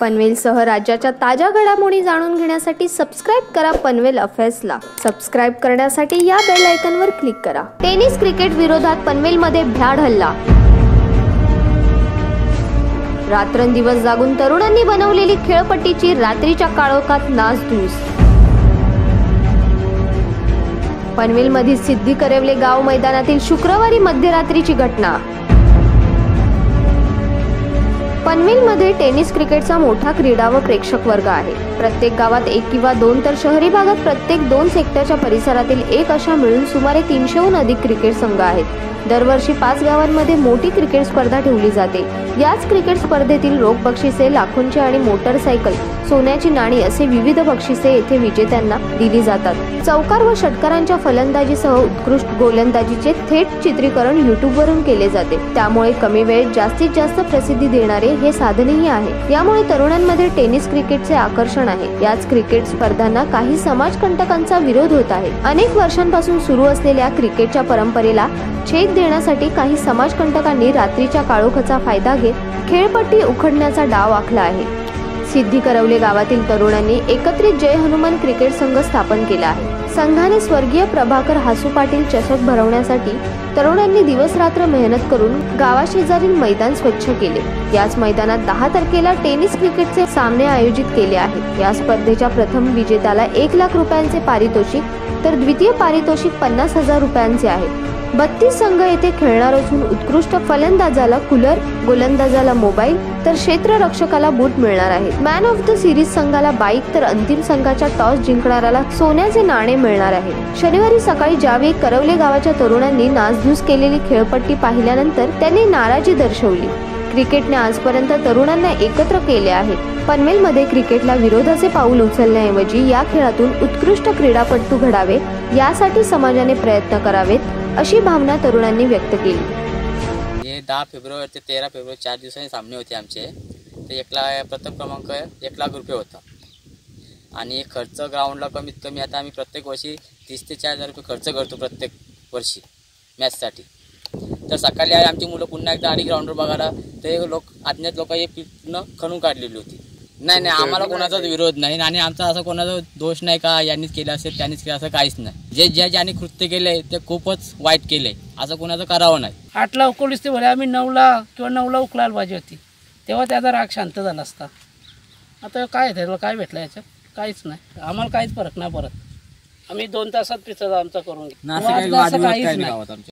पनवेलसह राज्याच्या ताज्या घडामोडी जाणून घेण्यासाठी सबस्क्राईब करा पनवेल अफेअर्सला. सबस्क्राईब करण्यासाठी या बेल आयकनवर क्लिक करा. टेनिस क्रिकेट विरोधात पनवेलमध्ये भ्याड हल्ला. रात्रंदिवस जागून तरुणांनी बनवलेली खेळपट्टीची रात्रीच्या काळोखात नासधूस. पनवेलमधील सिद्धी करेवले गाव मैदानातील शुक्रवारी मध्यरात्रीची घटना. पनवेलमध्ये टेनिस क्रिकेटचा मोठा क्रीडा व प्रेक्षक वर्ग आहे. प्रत्येक गावात एक किंवा दोन तर शहरी भागात प्रत्येक दोन सेक्टरच्या परिसरातील एक अशा मिळून सुमारे तीनशेहून अधिक क्रिकेट संघ आहेत. दरवर्षी पाच गावांमध्ये मोठी क्रिकेट स्पर्धा ठेवली जाते. याच क्रिकेट स्पर्धेतील रोख बक्षिसे लाखोंचे आणि मोटरसायकल सोन्याची नाणी असे विविध बक्षिसे येथे विजेत्यांना दिली जातात. चौकार व षटकारांच्या फलंदाजीसह उत्कृष्ट गोलंदाजीचे थेट चित्रीकरण युट्यूबवरून केले जाते. त्यामुळे कमी वेळेत जास्तीत जास्त प्रसिद्धी देणारे हे साधनही आहे. यामुळे तरुणांमध्ये टेनिस क्रिकेटचे आकर्षण आहे. याच क्रिकेट स्पर्धांना काही समाजकंटकांचा विरोध होत आहे. अनेक वर्षांपासून सुरू असलेल्या क्रिकेटच्या परंपरेला छेद देण्यासाठी काही समाजकंटकांनी रात्रीच्या काळोखाचा फायदा घेत खेळपट्टी उखडण्याचा डाव आखला आहे. सिद्धी करवले गावातील तरुणांनी एकत्रित जय हनुमान क्रिकेट संघ स्थापन केला आहे. संघाने स्वर्गीय प्रभाकर हासू पाटील चषक भरवण्यासाठी तरुणांनी दिवस रात्र मेहनत करून गावाशेजारील मैदान स्वच्छ केले. याच मैदानात दहा तारखेला टेनिस क्रिकेटचे सामने आयोजित केले आहेत. या स्पर्धेच्या प्रथम विजेत्याला एक लाख रुपयांचे पारितोषिक तर द्वितीय पारितोषिक पन्नास हजार रुपयांचे आहे. बत्तीस संघ येथे खेळणार असून उत्कृष्ट फलंदाजाला कूलर गोलंदाजाला मोबाईल तर क्षेत्ररक्षकाला बूट मिळणार आहे. मॅन ऑफ द सिरीज संघाला बाईक तर अंतिम संघाच्या टॉस जिंकणाऱ्याला सोन्याचे नाणे मिळणार आहे. शनिवारी सकाळी ज्यावेळी करवले गावाच्या तरुणांनी नासधूस केलेली खेळपट्टी पाहिल्यानंतर त्यांनी नाराजी दर्शवली. क्रिकेटने आजपर्यंत तरुणांना एकत्र केले आहे. पनवेलमध्ये क्रिकेटला विरोधाचे पाऊल उचलण्याऐवजी या खेळातून उत्कृष्ट क्रीडापटू घडावे यासाठी समाजाने प्रयत्न करावेत अशी भावना तरुणांनी व्यक्त केली. हे दहा फेब्रुवारी ते तेरा फेब्रुवारी चार दिवसांनी सामने होते आमचे. ते एकला प्रथम क्रमांक एक लाख रुपये होता. आणि खर्च ग्राउंडला कमीत कमी आता आम्ही प्रत्येक वर्षी तीस ते चार हजार रुपये खर्च करतो प्रत्येक वर्षी मॅचसाठी तर सकाळी आहे आमची मुलं पुन्हा एकदा आली ग्राउंडवर बघायला. ते लोक अज्ञात लोक हे पूर्ण खणून काढलेली होती. नाही नाही आम्हाला कोणाचाच विरोध नाही. आणि आमचा असं कोणाचा दोष नाही का यांनीच केलं असेल त्यांनीच केलं असं काहीच नाही. जे ज्या ज्यांनी कृत्य केलंय ते खूपच वाईट केलंय असं कोणाचं करावं नाही. आठला उकळलीस ते भले आम्ही नऊला किंवा नऊला उकलायला पाहिजे होती. तेव्हा त्याचा राग शांत झाला असता. आता काय त्याला काय भेटलं याच्यात? काहीच नाही. आम्हाला काहीच फरक नाही पडत. आम्ही दोन तासात पिझ्झा आमचा करून घेऊ. काही वादविवाद काहीच नाही नाही. गावात आमच्या